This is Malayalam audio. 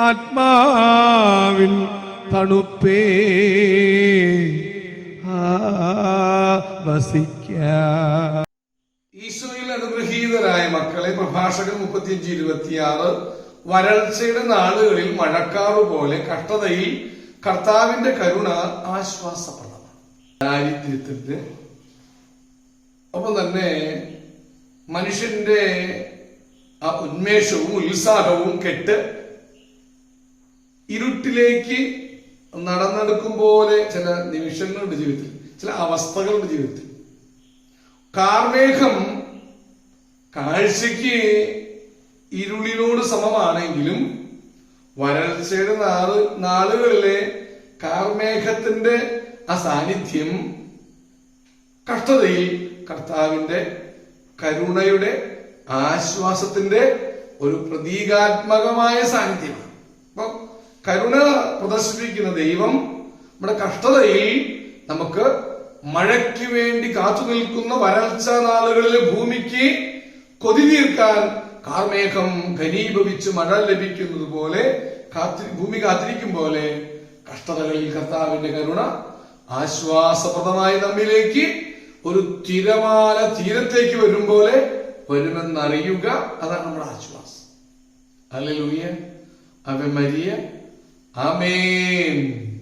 ആത്മാവിൻ തണുപ്പേ. വസിക്ക. ഈശോയിൽ അനുഗ്രഹീതരായ മക്കളെ പ്രഭാഷകൻ മുപ്പത്തിയഞ്ച് ഇരുപത്തിയാറ്. വരൾച്ചയുടെ നാളുകളിൽ മഴക്കാറ് പോലെ കഷ്ടതയിൽ കർത്താവിന്റെ കരുണ ആശ്വാസപ്രദമാണ്. ദാരിദ്ര്യത്തിന്റെ ഒപ്പം തന്നെ മനുഷ്യന്റെ ആ ഉന്മേഷവും ഉത്സാഹവും കെട്ട് ഇരുട്ടിലേക്ക് നടന്നെടുക്കും പോലെ ചില നിമിഷങ്ങളുണ്ട് ജീവിതത്തിൽ. ചില അവസ്ഥകളുണ്ട് ജീവിതത്തിൽ. കാർമേഘം കാഴ്ചയ്ക്ക് ഇരുളിനോട് സമമാണെങ്കിലും വരൾച്ചയുടെ നാൾ നാളുകളിലെ കാർമേഘത്തിന്റെ ആ സാന്നിധ്യം കഷ്ടതയിൽ കർത്താവിന്റെ കരുണയുടെ ആശ്വാസത്തിന്റെ ഒരു പ്രതീകാത്മകമായ സാന്നിധ്യമാണ്. അപ്പൊ കരുണ പ്രദർശിപ്പിക്കുന്ന ദൈവം നമ്മുടെ കഷ്ടതയിൽ നമുക്ക് മഴയ്ക്ക് വേണ്ടി കാത്തു നിൽക്കുന്ന വരൾച്ച നാളുകളിലെ ഭൂമിക്ക് കൊതി തീർക്കാൻ കാർമേഘം ഘനീഭവിച്ച് മഴ ലഭിക്കുന്നത് പോലെ കാത്തി ഭൂമി കാത്തിരിക്കും പോലെ കഷ്ടതകളിൽ കർത്താവിന്റെ കരുണ ആശ്വാസപ്രദമായി നമ്മിലേക്ക് ഒരു തിരമാല തീരത്തേക്ക് വരും പോലെ വരുമെന്നറിയുക. അതാണ് നമ്മുടെ ആശ്വാസം. അല്ലെ ലൂയ അവ മരിയ. Amém.